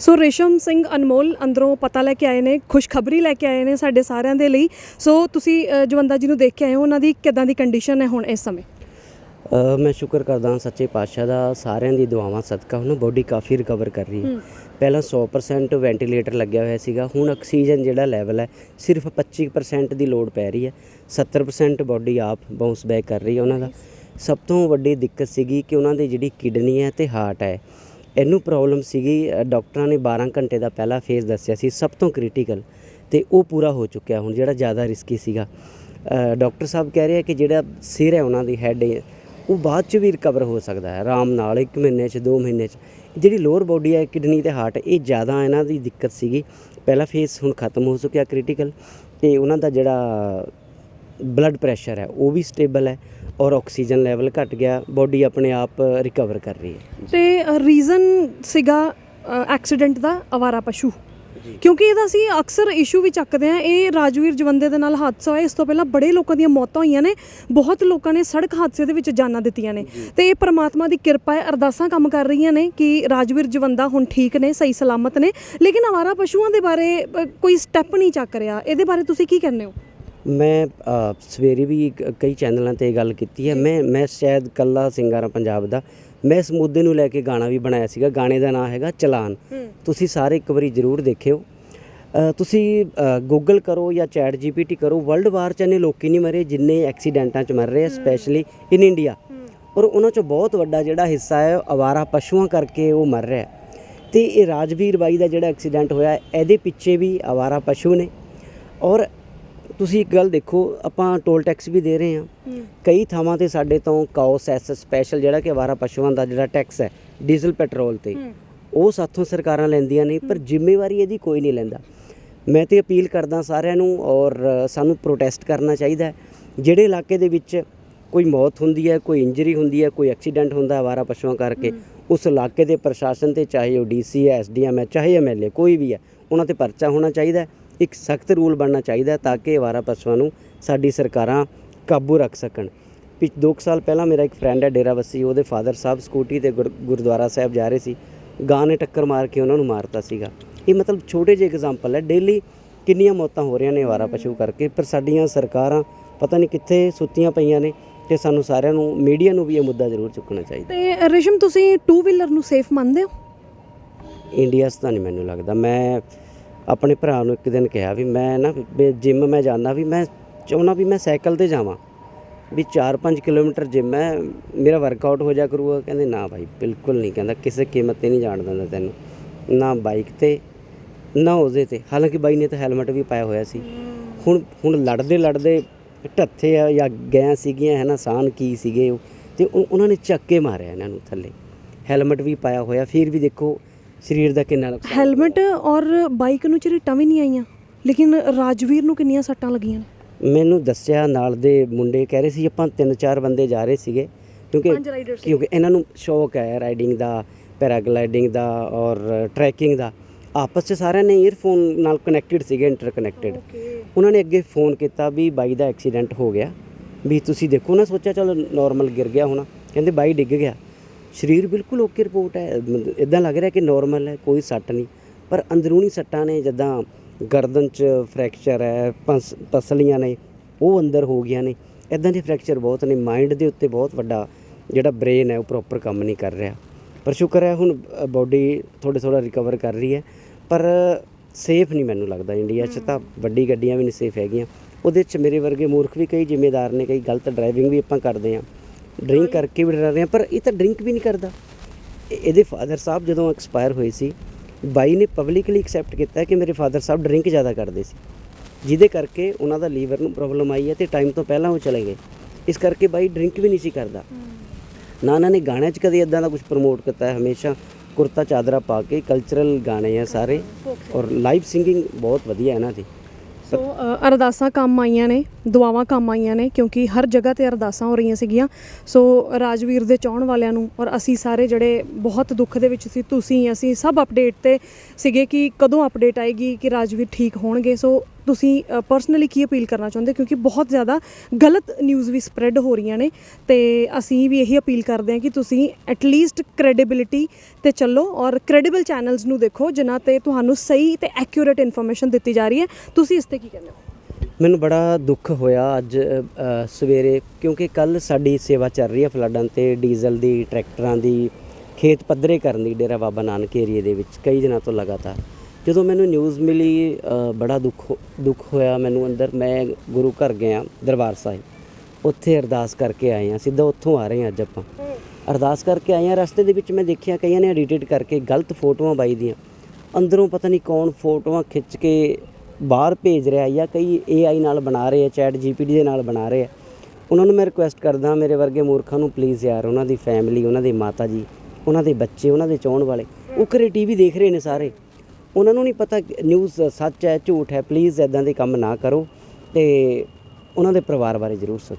ਸੋ ਰੇਸ਼ਮ ਸਿੰਘ ਅਨਮੋਲ ਅੰਦਰੋਂ ਪਤਾ ਲੈ ਕੇ ਆਏ ਨੇ ਖੁਸ਼ਖਬਰੀ ਲੈ ਕੇ ਆਏ ਨੇ ਸਾਡੇ ਸਾਰਿਆਂ ਦੇ ਲਈ। ਸੋ ਤੁਸੀਂ ਅ, ਜਵੰਦਾ ਜੀ ਨੂੰ ਦੇਖ ਕੇ ਆਏ ਹੋ ਉਹਨਾਂ ਦੀ ਕਿਦਾਂ ਦੀ ਕੰਡੀਸ਼ਨ ਹੈ ਹੁਣ ਇਸ ਸਮੇਂ? ਅ, ਮੈਂ ਸ਼ੁਕਰ ਕਰਦਾ ਹਾਂ ਸੱਚੇ ਪਾਤਸ਼ਾਹ ਦਾ ਸਾਰਿਆਂ ਦੀ ਦੁਆਵਾਂ ਸਦਕਾ ਹੁਣ ਬੋਡੀ ਕਾਫੀ ਰਿਕਵਰ ਕਰ ਰਹੀ ਹੈ। ਪਹਿਲਾਂ 100% ਵੈਂਟੀਲੇਟਰ ਲੱਗਿਆ ਹੋਇਆ ਸੀਗਾ ਹੁਣ ਆਕਸੀਜਨ ਜਿਹੜਾ ਲੈਵਲ ਹੈ ਸਿਰਫ 25% ਦੀ ਲੋਡ ਪੈ ਰਹੀ ਹੈ। 70% ਬੋਡੀ ਆਪ ਬਾਉਂਸ ਬੈਕ ਕਰ ਰਹੀ ਹੈ ਉਹਨਾਂ ਦਾ। ਸਭ ਤੋਂ ਵੱਡੀ ਦਿੱਕਤ ਸੀਗੀ ਕਿ ਉਹਨਾਂ ਦੀ ਜਿਹੜੀ ਕਿਡਨੀ ਹੈ ਤੇ ਹਾਰਟ ਹੈ ਇਹਨੂੰ ਪ੍ਰੋਬਲਮ ਸੀਗੀ ਅ, ਡਾਕਟਰਾਂ ਨੇ 12 ਘੰਟੇ ਦਾ ਪਹਿਲਾ ਫੇਜ਼ ਦੱਸਿਆ ਸੀ ਸਭ ਤੋਂ ਕ੍ਰਿਟੀਕਲ ਤੇ ਉਹ ਪੂਰਾ ਹੋ ਚੁੱਕਿਆ ਹੁਣ ਜਿਹੜਾ ਜ਼ਿਆਦਾ ਰਿਸਕੀ ਸੀਗਾ। ਅ, ਡਾਕਟਰ ਸਾਹਿਬ ਕਹਿ ਰਹੇ ਆ ਕਿ ਜਿਹੜਾ ਸਿਰ ਹੈ ਉਹਨਾਂ ਦੀ ਹੈਡ ਉਹ ਬਾਅਦ ਚ ਵੀ ਰਿਕਵਰ ਹੋ ਸਕਦਾ ਹੈ ਆਰਾਮ ਨਾਲ 1 ਮਹੀਨੇ ਚ 2 ਮਹੀਨੇ ਚ। ਜਿਹੜੀ ਲੋਅਰ ਬੋਡੀ ਹੈ ਕਿਡਨੀ ਤੇ ਹਾਰਟ ਇਹ ਜ਼ਿਆਦਾ ਇਹਨਾਂ ਦੀ ਦਿੱਕਤ ਸੀਗੀ। ਪਹਿਲਾ ਫੇਸ ਹੁਣ ਖਤਮ ਹੋ ਚੁੱਕਿਆ ਕ੍ਰਿਟੀਕਲ ਤੇ ਉਹਨਾਂ ਦਾ ਜਿਹੜਾ ਬਲੱਡ ਪ੍ਰੈਸ਼ਰ ਹੈ ਉਹ ਵੀ ਸਟੇਬਲ ਹੈ। ਔਰ ਆਕਸੀਜਨ ਲੈਵਲ ਘਟ ਗਿਆ ਬੋਡੀ ਆਪਣੇ ਆਪ ਰਿਕਵਰ ਕਰ ਰਹੀ ਹੈ। ਤੇ ਰੀਜ਼ਨ ਸੀਗਾ ਐਕਸੀਡੈਂਟ ਦਾ ਅਵਾਰਾ ਪਸ਼ੂ। ਕਿਉਂਕਿ ਇਹਦਾ ਅਸੀਂ ਅਕਸਰ ਇਸ਼ੂ ਵੀ ਚੱਕਦੇ ਆ ਇਹ ਰਾਜਵੀਰ ਜਵੰਦੇ ਦੇ ਨਾਲ ਹਾਦਸਾ ਹੋਇਆ ਇਸ ਤੋਂ ਪਹਿਲਾਂ ਬੜੇ ਲੋਕਾਂ ਦੀਆਂ ਮੌਤਾਂ ਹੋਈਆਂ ਨੇ ਬਹੁਤ ਲੋਕਾਂ ਨੇ ਸੜਕ ਹਾਦਸੇ ਦੇ ਵਿੱਚ ਜਾਨਾਂ ਦਿੱਤੀਆਂ ਨੇ। ਤੇ ਇਹ ਪਰਮਾਤਮਾ ਦੀ ਕਿਰਪਾ ਹੈ ਅਰਦਾਸਾਂ ਕੰਮ ਕਰ ਰਹੀਆਂ ਨੇ ਕਿ ਰਾਜਵੀਰ ਜਵੰਦਾ ਹੁਣ ਠੀਕ ਨੇ ਸਹੀ ਸਲਾਮਤ ਨੇ। ਲੇਕਿਨ ਅਵਾਰਾ ਪਸ਼ੂਆਂ ਦੇ ਬਾਰੇ ਕੋਈ ਸਟੈਪ ਨਹੀਂ ਚੱਕ ਰਿਹਾ। ਇਹਦੇ ਬਾਰੇ ਤੁਸੀਂ ਕੀ ਕਹਿੰਦੇ ਹੋ? ਮੈਂ ਸਵੇਰੇ ਵੀ ਕਈ ਚੈਨਲਾਂ ਤੇ ਗੱਲ ਕੀਤੀ ਹੈ। ਮੈਂ ਮੈਂ ਸ਼ਾਇਦ ਕੱਲਾ ਸਿੰਗਰ ਪੰਜਾਬ ਦਾ। ਮੈਂ ਇਸ ਮੁੱਦੇ ਨੂੰ ਲੈ ਕੇ ਗਾਣਾ ਵੀ ਬਣਾਇਆ ਸੀਗਾ। ਗਾਣੇ ਦਾ ਨਾਮ ਹੈਗਾ ਚਲਾਨ। ਤੁਸੀਂ ਸਾਰੇ ਇੱਕ ਵਾਰੀ ਜ਼ਰੂਰ ਦੇਖਿਓ। ਤੁਸੀਂ ਗੂਗਲ ਕਰੋ ਜਾਂ ਚੈਟ ਜੀਪੀਟੀ ਕਰੋ। ਵਰਲਡ ਵਾਰ ਚ ਇੰਨੇ ਲੋਕੀ ਨਹੀਂ ਮਰੇ ਜਿੰਨੇ ਐਕਸੀਡੈਂਟਾਂ ਚ ਮਰ ਰਹੇ ਆ ਸਪੈਸ਼ਲੀ ਇਨ ਇੰਡੀਆ ਔਰ ਉਹਨਾਂ ਚੋਂ ਬਹੁਤ ਵੱਡਾ ਜਿਹੜਾ ਹਿੱਸਾ ਹੈ ਅਵਾਰਾ ਪਸ਼ੂਆਂ ਕਰਕੇ ਉਹ ਮਰ ਰਿਹਾ। ਤੇ ਇਹ ਰਾਜਵੀਰ ਬਾਈ ਦਾ ਜਿਹੜਾ ਐਕਸੀਡੈਂਟ ਹੋਇਆ ਇਹਦੇ ਪਿੱਛੇ ਵੀ ਅਵਾਰਾ ਪਸ਼ੂ ਨੇ। ਔਰ ਤੁਸੀਂ ਇੱਕ ਗੱਲ ਦੇਖੋ ਆਪਾਂ ਟੋਲ ਟੈਕਸ ਵੀ ਦੇ ਰਹੇ ਹਾਂ। ਕਈ ਥਾਵਾਂ ਤੇ ਸਾਡੇ ਤੋਂ ਕਾਉਸ ਐਸ ਸਪੈਸ਼ਲ ਜਿਹੜਾ ਕਿ ਅਵਾਰਾ ਪਸ਼ੂਆਂ ਦਾ ਜਿਹੜਾ ਟੈਕਸ ਹੈ ਡੀਜ਼ਲ ਪੈਟਰੋਲ ਤੇ। ਉਹ ਸਾਥੋਂ ਸਰਕਾਰਾਂ ਲੈਂਦੀਆਂ ਨੇ ਪਰ ਜ਼ਿੰਮੇਵਾਰੀ ਇਹਦੀ ਕੋਈ ਨਹੀਂ ਲੈਂਦਾ। ਮੈਂ ਤੇ ਅਪੀਲ ਕਰਦਾ ਸਾਰਿਆਂ ਨੂੰ ਔਰ ਸਾਨੂੰ ਪ੍ਰੋਟੈਸਟ ਕਰਨਾ ਚਾਹੀਦਾ। ਜਿਹੜੇ ਇਲਾਕੇ ਦੇ ਵਿੱਚ ਕੋਈ ਮੌਤ ਹੁੰਦੀ ਹੈ ਕੋਈ ਇੰਜਰੀ ਹੁੰਦੀ ਹੈ ਕੋਈ ਐਕਸੀਡੈਂਟ ਹੁੰਦਾ ਹੈ ਅਵਾਰਾ ਪਸ਼ੂਆਂ ਕਰਕੇ ਉਸ ਇਲਾਕੇ ਦੇ ਪ੍ਰਸ਼ਾਸਨ ਤੇ ਚਾਹੇ ਉਹ ਡੀਸੀ ਹੈ ਐਸਡੀਐਮ ਹੈ ਚਾਹੇ ਐਮਐਲਏ ਕੋਈ ਵੀ ਹੈ ਉਹਨਾਂ ਤੇ ਪਰਚਾ ਹੋਣਾ ਚਾਹੀਦਾ ਹੈ। ਇੱਕ ਸਖਤ ਰੂਲ ਬਣਨਾ ਚਾਹੀਦਾ ਤਾਂ ਕਿ ਅਵਾਰਾ ਪਸ਼ੂਆਂ ਨੂੰ ਸਾਡੀ ਸਰਕਾਰਾਂ ਕਾਬੂ ਰੱਖ ਸਕਣ। ਪਿਛ 2 ਸਾਲ ਪਹਿਲਾਂ ਮੇਰਾ ਇੱਕ ਫਰੈਂਡ ਹੈ ਡੇਰਾਵੱਸੀ ਉਹਦੇ ਫਾਦਰ ਸਾਹਿਬ ਸਕੂਟੀ ਤੇ ਗੁਰ- ਗੁਰਦੁਆਰਾ ਸਾਹਿਬ ਜਾ ਰਹੇ ਸੀ। ਗਾਂ ਨੇ ਟੱਕਰ ਮਾਰ ਕੇ ਉਹਨਾਂ ਨੂੰ ਮਾਰਤਾ ਸੀਗਾ। ਇਹ ਮਤਲਬ ਛੋਟੇ ਜਿਹੇ ਐਗਜ਼ਾਮਪਲ ਹੈ। ਡੇਲੀ ਕਿੰਨੀਆਂ ਮੌਤਾਂ ਹੋ ਰਹੀਆਂ ਨੇ ਅਵਾਰਾ ਪਸ਼ੂ ਕਰਕੇ ਪਰ ਸਾਡੀਆਂ ਸਰਕਾਰਾਂ ਪਤਾ ਨਹੀਂ ਕਿੱਥੇ ਸੁੱਤੀਆਂ ਪਈਆਂ ਨੇ ਤੇ ਸਾਨੂੰ ਸਾਰਿਆਂ ਨੂੰ ਮੀਡੀਆ ਨੂੰ ਵੀ ਇਹ ਮੁੱਦਾ ਜ਼ਰੂਰ ਚੁੱਕਣਾ ਚਾਹੀਦਾ। ਤੇ ਰੇਸ਼ਮ ਤੁਸੀਂ ਟੂ ਵੀਲਰ ਨੂੰ ਸੇਫ ਮੰਨਦੇ ਹੋ? ਇੰਡੀਆ 'ਚ ਤਾਂ ਨਹੀਂ ਮੈਨੂੰ ਲੱਗਦਾ। ਮੈਂ ਆਪਣੇ ਭਰਾ ਨੂੰ ਇੱਕ ਦਿਨ ਕਿਹਾ ਵੀ ਮੈਂ ਨਾ ਜਿਮ ਮੈਂ ਜਾਂਦਾ ਵੀ ਮੈਂ ਚਾਹੁੰਦਾ ਵੀ ਮੈਂ ਸਾਈਕਲ ਤੇ ਜਾਵਾਂ। ਵੀ 4-5 ਕਿਲੋਮੀਟਰ ਜਿਮ ਹੈ, ਮੇਰਾ ਵਰਕਆਊਟ ਹੋ ਜਾ ਕਰੂਗਾ। ਕਹਿੰਦੇ ਨਾ ਭਾਈ, ਬਿਲਕੁਲ ਨਹੀਂ। ਕਹਿੰਦਾ ਕਿਸੇ ਕੀਮਤ ਤੇ ਨਹੀਂ ਜਾਣ ਦਿੰਦਾ ਤੈਨੂੰ। ਨਾ ਬਾਈਕ ਤੇ, ਨਾ ਉਹਦੇ ਤੇ। ਹਾਲਾਂਕਿ ਬਾਈ ਨੇ ਤਾਂ ਹੈਲਮਟ ਵੀ ਪਾਇਆ ਹੋਇਆ ਸੀ। ਹੁਣ ਹੁਣ ਲੜਦੇ ਲੜਦੇ ਢੱਥੇ ਆ ਜਾਂ ਗਏ ਸੀਗੀਆਂ, ਹੈ ਨਾ, ਸਾਨ ਕੀ ਸੀਗੇ ਉਹ। ਤੇ ਉਹਨਾਂ ਨੇ ਚੱਕ ਕੇ ਮਾਰਿਆ ਇਹਨਾਂ ਨੂੰ ਥੱਲੇ। ਹੈਲਮਟ ਵੀ ਪਾਇਆ ਹੋਇਆ। ਫਿਰ ਵੀ ਦੇਖੋ ਸਰੀਰ ਦਾ ਕਿੰਨਾ ਨੁਕਸਾਨ ਹੈਲਮਟ ਔਰ ਬਾਈਕ ਨੂੰ ਝਰੀਟਾਂ ਵੀ ਨਹੀਂ ਆਈਆਂ ਲੇਕਿਨ ਰਾਜਵੀਰ ਨੂੰ ਕਿੰਨੀਆਂ ਸੱਟਾਂ ਲੱਗੀਆਂ ਨੇ? ਮੈਨੂੰ ਦੱਸਿਆ ਨਾਲ ਦੇ ਮੁੰਡੇ ਕਹਿ ਰਹੇ ਸੀ ਆਪਾਂ ਤਿੰਨ ਚਾਰ ਬੰਦੇ ਜਾ ਰਹੇ ਸੀਗੇ। ਕਿਉਂਕਿ ਪੰਜ ਰਾਈਡਰ ਸੀ। ਕਿਉਂਕਿ ਇਹਨਾਂ ਨੂੰ ਸ਼ੌਕ ਹੈ ਰਾਈਡਿੰਗ ਦਾ ਪੈਰਾਗਲਾਈਡਿੰਗ ਦਾ ਔਰ ਟਰੈਕਿੰਗ ਦਾ। ਆਪਸ 'ਚ ਸਾਰਿਆਂ ਨੇ ਈਅਰਫੋਨ ਨਾਲ ਕਨੈਕਟਡ ਸੀਗੇ ਇੰਟਰਕਨੈਕਟਡ ਉਹਨਾਂ ਨੇ ਅੱਗੇ ਫੋਨ ਕੀਤਾ ਵੀ ਬਾਈ ਦਾ ਐਕਸੀਡੈਂਟ ਹੋ ਗਿਆ। ਵੀ ਤੁਸੀਂ ਦੇਖੋ ਨਾ ਸੋਚਿਆ ਚਲੋ ਨਾਰਮਲ ਗਿਰ ਗਿਆ ਹੋਣਾ। ਕਹਿੰਦੇ ਬਾਈ ਡਿੱਗ ਗਿਆ। ਸਰੀਰ ਬਿਲਕੁਲ ਓਕੇ ਰਿਪੋਰਟ ਹੈ। ਇਦਾਂ ਲੱਗ ਰਿਹਾ ਕਿ ਨਾਰਮਲ ਹੈ ਕੋਈ ਸੱਟ ਨਹੀਂ। ਪਰ ਅੰਦਰੂਨੀ ਸੱਟਾਂ ਨੇ ਜਦਾਂ ਗਰਦਨ 'ਚ ਫ੍ਰੈਕਚਰ ਹੈ ਪਸ- ਪਸਲੀਆਂ ਨੇ ਉਹ ਅੰਦਰ ਹੋ ਗਈਆਂ ਨੇ। ਇਦਾਂ ਦੇ ਫ੍ਰੈਕਚਰ ਬਹੁਤ ਨੇ। ਮਾਈਂਡ ਦੇ ਉੱਤੇ ਬਹੁਤ ਵੱਡਾ ਜਿਹੜਾ ਬ੍ਰੇਨ ਹੈ ਉਹ ਪ੍ਰੋਪਰ ਕੰਮ ਨਹੀਂ ਕਰ ਰਿਹਾ। ਪਰ ਸ਼ੁਕਰ ਹੈ ਹੁਣ ਬਾਡੀ ਥੋੜੇ ਥੋੜਾ ਰਿਕਵਰ ਕਰ ਰਹੀ ਹੈ। ਪਰ ਸੇਫ ਨਹੀਂ ਮੈਨੂੰ ਲੱਗਦਾ ਇੰਡੀਆ 'ਚ ਤਾਂ। ਵੱਡੀ ਗੱਡੀਆਂ ਵੀ ਨਹੀਂ ਸੇਫ ਹੈਗੀਆਂ। ਉਹਦੇ 'ਚ ਮੇਰੇ ਵਰਗੇ ਮੂਰਖ ਵੀ ਕਈ ਜ਼ਿੰਮੇਦਾਰ ਨੇ ਕਈ ਗਲਤ ਡਰਾਈਵਿੰਗ ਵੀ ਆਪਾਂ ਕਰਦੇ ਹਾਂ। ਡਰਿੰਕ ਕਰਕੇ ਵੀ ਡਰਾ ਰਹੇ ਹਾਂ ਪਰ ਇਹ ਤਾਂ ਡਰਿੰਕ ਵੀ ਨਹੀਂ ਕਰਦਾ। ਇਹ- ਇਹਦੇ ਫਾਦਰ ਸਾਹਿਬ ਜਦੋਂ ਐਕਸਪਾਇਰ ਹੋਏ ਸੀ ਬਾਈ ਨੇ ਪਬਲਿਕਲੀ ਐਕਸੈਪਟ ਕੀਤਾ ਕਿ ਮੇਰੇ ਫਾਦਰ ਸਾਹਿਬ ਡਰਿੰਕ ਜ਼ਿਆਦਾ ਕਰਦੇ ਸੀ। ਜਿਹਦੇ ਕਰਕੇ ਉਹਨਾਂ ਦਾ ਲੀਵਰ ਨੂੰ ਪ੍ਰੋਬਲਮ ਆਈ ਹੈ ਤੇ ਟਾਈਮ ਤੋਂ ਪਹਿਲਾਂ ਉਹ ਚਲੇ ਗਏ। ਇਸ ਕਰਕੇ ਬਾਈ ਡਰਿੰਕ ਵੀ ਨਹੀਂ ਸੀ ਕਰਦਾ। ਨਾ ਉਹਨਾਂ ਨੇ ਗਾਣਿਆਂ 'ਚ ਕਦੇ ਇਦਾਂ ਦਾ ਕੁਝ ਪ੍ਰਮੋਟ ਕੀਤਾ ਹੈ ਹਮੇਸ਼ਾ ਕੁਰਤਾ ਚਾਦਰਾ ਪਾ ਕੇ ਕਲਚਰਲ ਗਾਣੇ ਆ ਸਾਰੇ ਔਰ ਲਾਈਵ ਸਿੰਗਿੰਗ ਬਹੁਤ ਵਧੀਆ ਇਹਨਾਂ ਦੀ। ਸੋ ਅਰਦਾਸਾਂ ਕੰਮ ਆਈਆਂ ਨੇ। ਦੁਆਵਾਂ ਕੰਮ ਆਈਆਂ ਨੇ ਕਿਉਂਕਿ ਹਰ ਜਗ੍ਹਾ ਤੇ ਅਰਦਾਸਾਂ ਹੋ ਰਹੀਆਂ ਸੀਗੀਆਂ। ਸੋ ਰਾਜਵੀਰ ਦੇ ਚਾਹਣ ਵਾਲਿਆਂ ਨੂੰ ਔਰ ਅਸੀਂ ਸਾਰੇ ਜਿਹੜੇ ਬਹੁਤ ਦੁੱਖ ਦੇ ਵਿੱਚ ਸੀ, ਤੁਸੀਂ, ਅਸੀਂ ਸਭ ਅਪਡੇਟ ਤੇ ਸੀਗੇ ਕਿ ਕਦੋਂ ਅਪਡੇਟ ਆਏਗੀ ਕਿ ਰਾਜਵੀਰ ਠੀਕ ਹੋਣਗੇ। ਸੋ ਤੁਸੀਂ ਪਰਸਨਲੀ ਕੀ ਅਪੀਲ ਕਰਨਾ ਚਾਹੁੰਦੇ? ਕਿਉਂਕਿ ਬਹੁਤ ਜ਼ਿਆਦਾ ਗਲਤ ਨਿਊਜ਼ ਵੀ ਸਪਰੈਡ ਹੋ ਰਹੀਆਂ ਨੇ ਤੇ ਅਸੀਂ ਵੀ ਇਹੀ ਅਪੀਲ ਕਰਦੇ ਹਾਂ ਕਿ ਤੁਸੀਂ ਐਟਲੀਸਟ ਕ੍ਰੈਡੀਬਿਲਿਟੀ ਤੇ ਚੱਲੋ ਔਰ ਕ੍ਰੈਡੀਬਲ ਚੈਨਲਸ ਨੂੰ ਦੇਖੋ, ਜਿਨ੍ਹਾਂ ਤੇ ਤੁਹਾਨੂੰ ਸਹੀ ਤੇ ਐਕਿਊਰੇਟ ਇਨਫੋਰਮੇਸ਼ਨ ਦਿੱਤੀ ਜਾ ਰਹੀ ਹੈ। ਤੁਸੀਂ ਇਸ ਤੇ ਕੀ ਕਹਿੰਦੇ ਹੋ? ਮੈਨੂੰ ਬੜਾ ਦੁੱਖ ਹੋਇਆ ਅੱਜ ਸਵੇਰੇ, ਕਿਉਂਕਿ ਕੱਲ ਸਾਡੀ ਸੇਵਾ ਚੱਲ ਰਹੀ ਹੈ ਫਲੱਡਾਂ ਤੇ, ਡੀਜ਼ਲ ਦੀ, ਟਰੈਕਟਰਾਂ ਦੀ, ਖੇਤ ਪੱਧਰੇ ਕਰਨ ਦੀ, ਡੇਰਾ ਬਾਬਾ ਨਾਨਕ ਏਰੀਏ ਦੇ ਵਿੱਚ, ਕਈ ਦਿਨਾਂ ਤੋਂ ਲਗਾਤਾਰ। ਜਦੋਂ ਮੈਨੂੰ ਨਿਊਜ਼ ਮਿਲੀ ਬੜਾ ਦੁੱਖ ਦੁੱਖ ਹੋਇਆ ਮੈਨੂੰ ਅੰਦਰ। ਮੈਂ ਗੁਰੂ ਘਰ ਗਿਆ, ਦਰਬਾਰ ਸਾਹਿਬ। ਉੱਥੇ ਅਰਦਾਸ ਕਰਕੇ ਆਏ ਹਾਂ, ਸਿੱਧਾ ਉੱਥੋਂ ਆ ਰਹੇ ਹਾਂ ਅੱਜ ਆਪਾਂ। ਅਰਦਾਸ ਕਰਕੇ ਆਏ ਹਾਂ, ਰਸਤੇ ਦੇ ਵਿੱਚ ਮੈਂ ਦੇਖਿਆ ਕਈਆਂ ਨੇ ਐਡੀਟਡ ਕਰਕੇ ਗਲਤ ਫੋਟੋਆਂ ਬਾਈ ਦੀਆਂ। ਅੰਦਰੋਂ ਪਤਾ ਨਹੀਂ ਕੌਣ ਫੋਟੋਆਂ ਖਿੱਚ ਕੇ ਬਾਹਰ ਭੇਜ ਰਿਹਾ ਜਾਂ ਕਈ AI ਨਾਲ ਬਣਾ ਰਹੇ ਆ ਚੈਟ GPT ਦੇ ਨਾਲ ਬਣਾ ਰਹੇ ਆ। ਉਹਨਾਂ ਨੂੰ ਮੈਂ ਰਿਕੁਐਸਟ ਕਰਦਾ ਮੇਰੇ ਵਰਗੇ ਮੂਰਖਾਂ ਨੂੰ ਪਲੀਜ਼ ਯਾਰ, ਉਹਨਾਂ ਦੀ ਫੈਮਿਲੀ ਉਹਨਾਂ ਦੇ ਮਾਤਾ ਜੀ, ਉਹਨਾਂ ਦੇ ਬੱਚੇ, ਉਹਨਾਂ ਦੇ ਚਾਹਣ ਵਾਲੇ, ਉਹ ਘਰੇ ਟੀਵੀ ਦੇਖ ਰਹੇ ਨੇ ਸਾਰੇ। ਉਹਨਾਂ ਨੂੰ ਨਹੀਂ ਪਤਾ ਨਿਊਜ਼ ਸੱਚ ਹੈ, ਝੂਠ ਹੈ ਪਲੀਜ਼ ਐਦਾਂ ਦੇ ਕੰਮ ਨਾ ਕਰੋ ਤੇ ਉਹਨਾਂ ਦੇ ਪਰਿਵਾਰ ਬਾਰੇ ਜ਼ਰੂਰ ਸੋਚੋ।